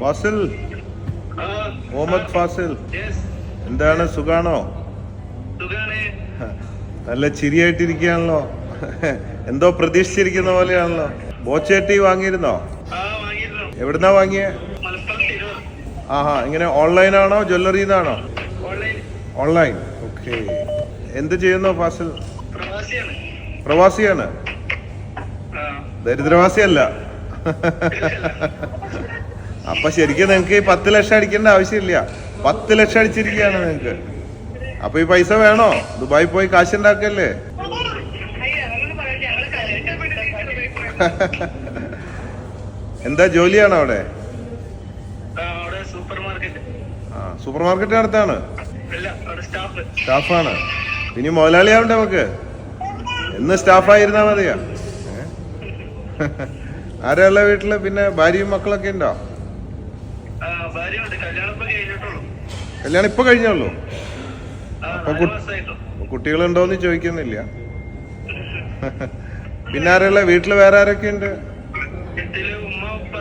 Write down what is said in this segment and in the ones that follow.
ഫാസിൽ? മുഹമ്മദ് ഫാസിൽ. എന്താണ് സുഖാണോ? നല്ല ചിരിയായിട്ടിരിക്കുകയാണല്ലോ. എന്തോ പ്രതീക്ഷിച്ചിരിക്കുന്ന പോലെയാണല്ലോ. ബോച്ചേട്ടി വാങ്ങിയിരുന്നോ? എവിടുന്നാ വാങ്ങിയ? ആഹാ ഇങ്ങനെ ഓൺലൈൻ ആണോ ജ്വല്ലറി ആണോ ഓൺലൈൻ. ഓക്കെ. എന്ത് ചെയ്യുന്നു ഫാസിൽ? പ്രവാസിയാണ്. ദരിദ്രവാസിയല്ല. അപ്പൊ ശരിക്കും നിങ്ങൾക്ക് ഈ പത്ത് ലക്ഷം അടിക്കേണ്ട ആവശ്യമില്ല. പത്ത് ലക്ഷം അടിച്ചിരിക്കുകയാണ് നിങ്ങക്ക്. അപ്പൊ ഈ പൈസ വേണോ? ദുബായി പോയി കാശ് ഉണ്ടാക്കല്ലേ എന്താ ജോലിയാണോ അവിടെ? സൂപ്പർ മാർക്കറ്റ് ആ സൂപ്പർ മാർക്കറ്റ് അടുത്താണ് സ്റ്റാഫാണ്. ഇനി മുതലാളിയാവണ്ടേ നമുക്ക്? എന്ന് സ്റ്റാഫായിരുന്നാ മതിയാ. ആരെയുള്ള വീട്ടിൽ? പിന്നെ ഭാര്യയും മക്കളൊക്കെ ഉണ്ട്? കല്യാണം ഇപ്പൊ കഴിഞ്ഞല്ലോ കഴിഞ്ഞുള്ളൂ അപ്പൊ കുട്ടികളുണ്ടോന്ന് ചോദിക്കുന്നില്ല. പിന്നെ ആരുള്ള വീട്ടിൽ വേറെ ആരൊക്കെ ഉണ്ട്? വീട്ടിൽ ഉമ്മ ഉപ്പ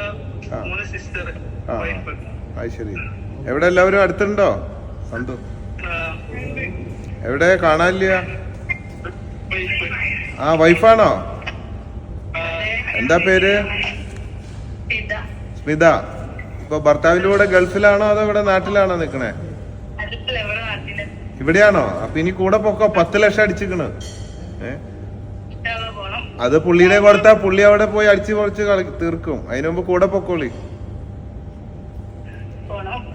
ആ. മൂന്ന് സിസ്റ്റർ വൈഫ് അത് ശരി. എവിടെ എല്ലാവരും അടുത്തുണ്ടോ? സന്തു. എവിടെ? കാണാനില്ല. വൈഫ് ആ വൈഫാണോ എന്താ പേര്? സ്മിത. ഇപ്പൊ ഭർത്താവിന്റെ കൂടെ ഗൾഫിലാണോ അതോ ഇവിടെ നാട്ടിലാണോ നിക്കണേ? ഇവിടെയാണോ? അപ്പൊ ഇനി കൂടെ പൊക്കോ? പത്ത് ലക്ഷം അടിച്ചിക്കണ്. അത് പുള്ളിയുടെ കൊടുത്താ പുള്ളി അവിടെ പോയി അടിച്ചു പൊളിച്ച് തീർക്കും. അതിനു മുമ്പ് കൂടെ പൊക്കോളി.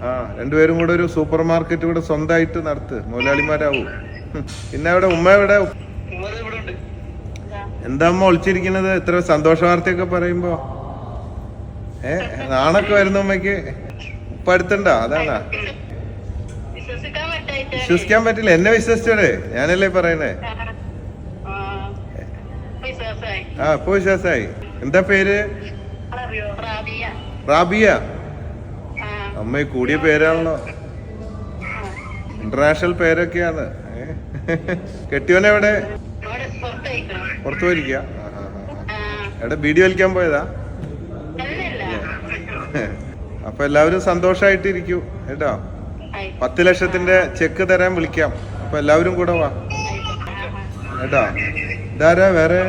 ആ രണ്ടുപേരും കൂടെ ഒരു സൂപ്പർ മാർക്കറ്റ് ഇവിടെ സ്വന്തമായിട്ട് നടത്ത്. മുതലാളിമാരാവൂ. പിന്നെ അവിടെ ഉമ്മ എവിടെ? ഇവിടെ എന്താ അമ്മ ഒളിച്ചിരിക്കുന്നത്? ഇത്ര സന്തോഷ വാർത്തയൊക്കെ പറയുമ്പോ. ഏ നാണൊക്കെ വരുന്ന ഉമ്മക്ക് പഠിത്തണ്ട? അതാണാ? വിശ്വസിക്കാൻ പറ്റില്ല. എന്നെ വിശ്വസിച്ചോടെ. ഞാനല്ലേ പറയണേ? ആ, ഇപ്പൊ വിശ്വാസായി. എന്താ പേര്? റാബിയ. അമ്മ കൂടിയ പേരാണല്ലോ. ഇന്റർനാഷണൽ പേരൊക്കെയാണ്. കെട്ടിയോനെ എവിടെ? പുറത്തു പോയിരിക്കുക ആ, എവിടെ വീഡിയോ വലിക്കാൻ പോയതാ? അപ്പൊ എല്ലാവരും സന്തോഷായിട്ടിരിക്കൂ കേട്ടോ? പത്ത് ലക്ഷത്തിന്റെ ചെക്ക് തരാൻ വിളിക്കാം. അപ്പൊ എല്ലാവരും കൂടെ വാ. കേട്ടോ. ഇതാരാ വേറെ?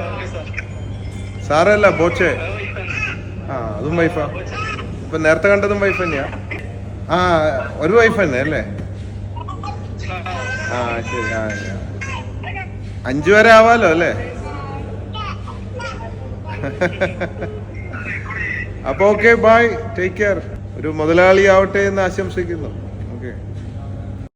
സാറല്ല ബോച്ചേ. ആ അതും വൈഫാ ഇപ്പൊ നേരത്തെ കണ്ടതും വൈഫ് തന്നെയാ. ആ ഒരു വൈഫ് തന്നെ അല്ലേ? ആ ശരി ആ ആ. അഞ്ചു വരെ ആവാലോ അല്ലേ? അപ്പൊ ഓക്കെ ബൈ ടേക്ക് കെയർ ഒരു മുതലാളി ആവട്ടെ എന്ന് ആശംസിക്കുന്നു.